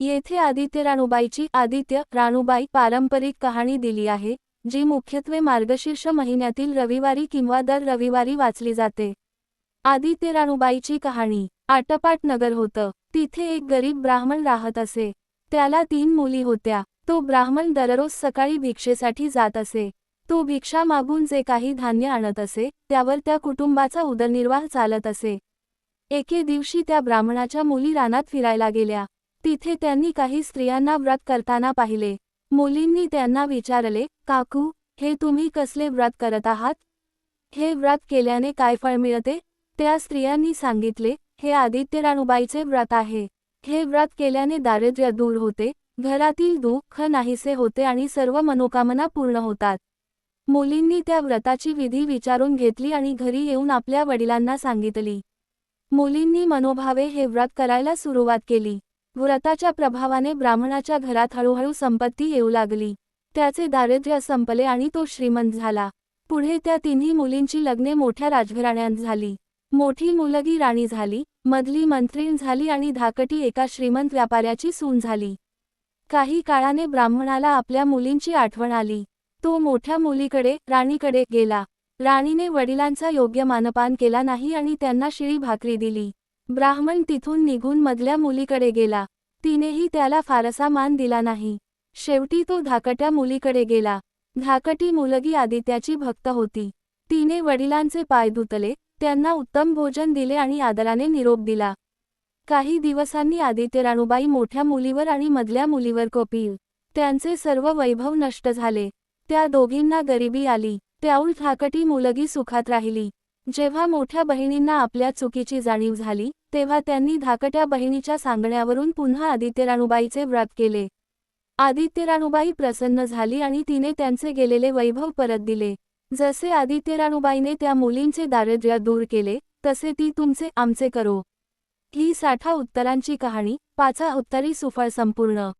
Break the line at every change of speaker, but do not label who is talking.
येथे आदित्य राणूबाईची आदित्य राणूबाई पारंपरिक कहाणी दिली आहे जी मुख्यत्वे मार्गशीर्ष महिन्यातील रविवारी किंवा दर रविवारी वाचली जाते. आदित्य राणूबाईची कहाणी आटपाट नगर होतं. तिथे एक गरीब ब्राह्मण राहत असे. त्याला तीन मुली होत्या. तो ब्राह्मण दररोज सकाळी भिक्षेसाठी जात असे. तो भिक्षा मागून जे काही धान्य आणत असे त्यावर त्या कुटुंबाचा उदरनिर्वाह चालत असे. एके दिवशी त्या ब्राह्मणाच्या मुली रानात फिरायला गेल्या. तिथे त्यांनी काही स्त्रियांना व्रत करताना पाहिले. मुलींनी त्यांना विचारले काकू हे तुम्ही कसले व्रत करत आहात? हे व्रत केल्याने काय फळ मिळते? त्या स्त्रियांनी सांगितले हे आदित्य राणूबाईचे व्रत आहे. हे व्रत केल्याने दारिद्र्य दूर होते घरातील दुःख नाहीसे होते आणि सर्व मनोकामना पूर्ण होतात. मुलींनी त्या व्रताची विधी विचारून घेतली आणि घरी येऊन आपल्या वडिलांना सांगितली. मुलींनी मनोभावे हे व्रत करायला सुरुवात केली. व्रताच्या प्रभावाने ब्राह्मणाच्या घरात हळूहळू संपत्ती येऊ लागली. त्याचे दारिद्र्य संपले आणि तो श्रीमंत झाला. पुढे त्या तिन्ही मुलींची लग्ने मोठ्या राजघराण्यांत झाली. मोठी मुलगी राणी झाली मधली मंत्रीण झाली आणि धाकटी एका श्रीमंत व्यापाऱ्याची सून झाली. काही काळाने ब्राह्मणाला आपल्या मुलींची आठवण आली. तो मोठ्या मुलीकडे राणीकडे गेला. राणीने वडिलांचा योग्य मानपान केला नाही आणि त्यांना शिळी भाकरी दिली. ब्राह्मण तिथून निघून मधल्या मुलीकडे गेला. तिनेही त्याला फारसा मान दिला नाही. शेवटी तो धाकट्या मुलीकडे गेला. धाकटी मुलगी आदित्याची भक्त होती. तिने वडिलांचे पाय धुतले त्यांना उत्तम भोजन दिले आणि आदराने निरोप दिला. काही दिवसांनी आदित्य राणूबाई मोठ्या मुलीवर आणि मधल्या मुलीवर कोपील. त्यांचे सर्व वैभव नष्ट झाले. त्या दोघींना गरिबी आली. त्याऊल धाकटी मुलगी सुखात राहिली. जेव्हा मोठ्या बहिणींना आपल्या चुकीची जाणीव झाली तेव्हा त्यांनी धाकट्या बहिणीच्या सांगण्यावरून पुन्हा आदित्य राणूबाईचे व्रत केले. आदित्य राणूबाई प्रसन्न झाली आणि तिने त्यांचे गेलेले वैभव परत दिले. जसे आदित्य राणूबाईने त्या मुलींचे दारिद्र्य दूर केले तसे ती तुमचे आमचे करो. ही साठा उत्तरांची कहाणी पाचा उत्तरी सुफळ संपूर्ण.